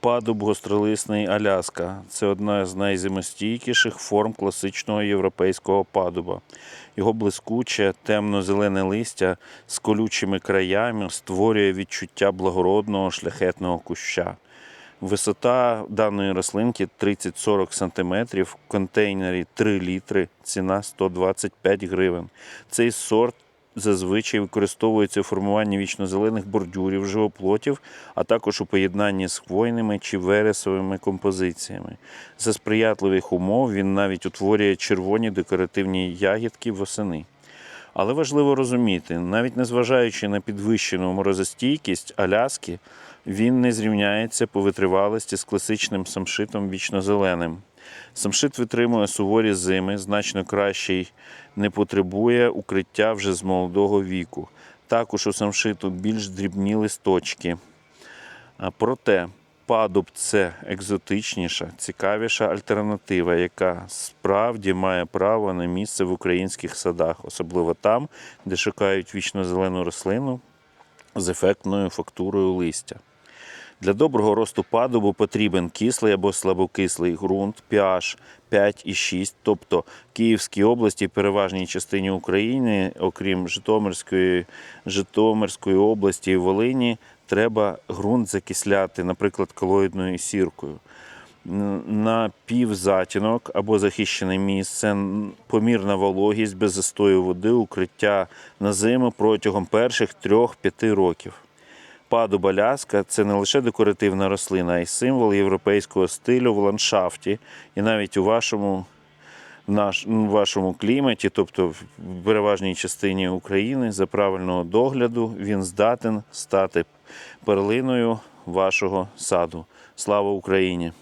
Падуб гостролисний Аляска це одна з найзимостійкіших форм класичного європейського падуба. Його блискуче темно-зелене листя з колючими краями створює відчуття благородного шляхетного куща. Висота даної рослинки 30-40 см, в контейнері 3 літри, ціна 125 гривень. Цей сорт зазвичай використовується у формуванні вічнозелених бордюрів, живоплотів, а також у поєднанні з хвойними чи вересовими композиціями. За сприятливих умов він навіть утворює червоні декоративні ягідки восени. Але важливо розуміти, навіть незважаючи на підвищену морозостійкість Аляски, він не зрівняється по витривалості з класичним самшитом вічнозеленим. Самшит витримує суворі зими, значно краще й не потребує укриття вже з молодого віку. Також у самшиту більш дрібні листочки. Проте падуб це екзотичніша, цікавіша альтернатива, яка справді має право на місце в українських садах, особливо там, де шукають вічно-зелену рослину з ефектною фактурою листя. Для доброго росту падубу потрібен кислий або слабокислий ґрунт, pH 5,6, тобто Київській області, переважній частині України, окрім Житомирської, Житомирської області і Волині, треба ґрунт закисляти, наприклад, колоїдною сіркою. На півзатінок або захищене місце, помірна вологість без застою води, укриття на зиму протягом перших 3-5 років. Падуб ляска це не лише декоративна рослина, а й символ європейського стилю в ландшафті. І навіть у вашому, в наш, вашому кліматі, тобто в переважній частині України, за правильного догляду він здатен стати перлиною вашого саду. Слава Україні!